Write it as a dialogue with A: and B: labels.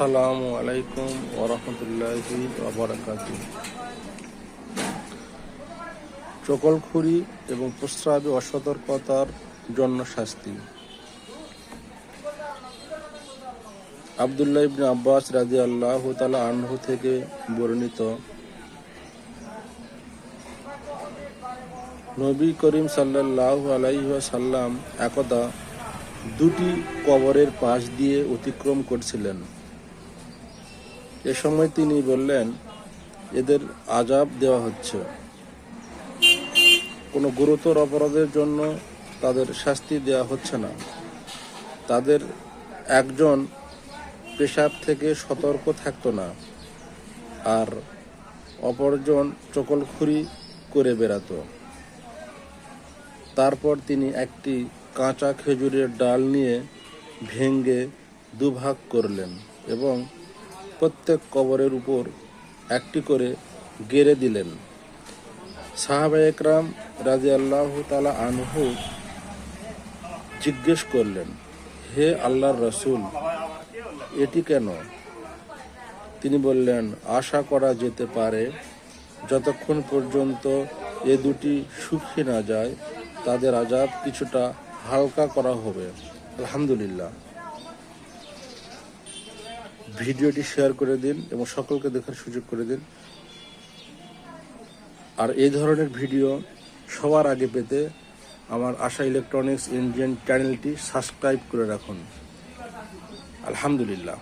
A: আসসালামু আলাইকুম ওরহমতুল্লাহি ওবরাকাত চকলখুরি এবং প্রস্রাবে অসতর্কতার জন্য শাস্তি। আবদুল্লাহ ইবনে আব্বাস রাজি আল্লাহ তালা আনহু থেকে বর্ণিত নবী করিম সাল্লাহ আলাইহি সাল্লাম একদা দুটি কবরের পাশ দিয়ে অতিক্রম করছিলেন। এ সময় তিনি বললেন, এদের আজাব দেওয়া হচ্ছে। কোনো গুরুতর অপরাধের জন্য তাদের শাস্তি দেওয়া হচ্ছে না। তাদের একজন পেশাব থেকে সতর্ক থাকতো না আর অপরজন চকলখুরি করে বেড়াতো। তারপর তিনি একটি কাঁচা খেজুরের ডাল নিয়ে ভেঙ্গে দুভাগ করলেন এবং প্রত্যেক কবরের উপর একটি করে গেড়ে দিলেন। সাহাবা একরাম রাজি আল্লাহ তালা আনহু জিজ্ঞেস করলেন, হে আল্লাহর রসুল, এটি কেন? তিনি বললেন, আশা করা যেতে পারে, যতক্ষণ পর্যন্ত এ দুটি শুকিয়ে না যায়, তাদের আজাব কিছুটা হালকা করা হবে। আলহামদুলিল্লাহ। ভিডিওটি শেয়ার করে দিন এবং সকলকে দেখার সুযোগ করে দিন। আর এই ধরনের ভিডিও সবার আগে পেতে আমার আশা ইলেকট্রনিক্স ইন্ডিয়ান চ্যানেলটি সাবস্ক্রাইব করে রাখুন। আলহামদুলিল্লাহ।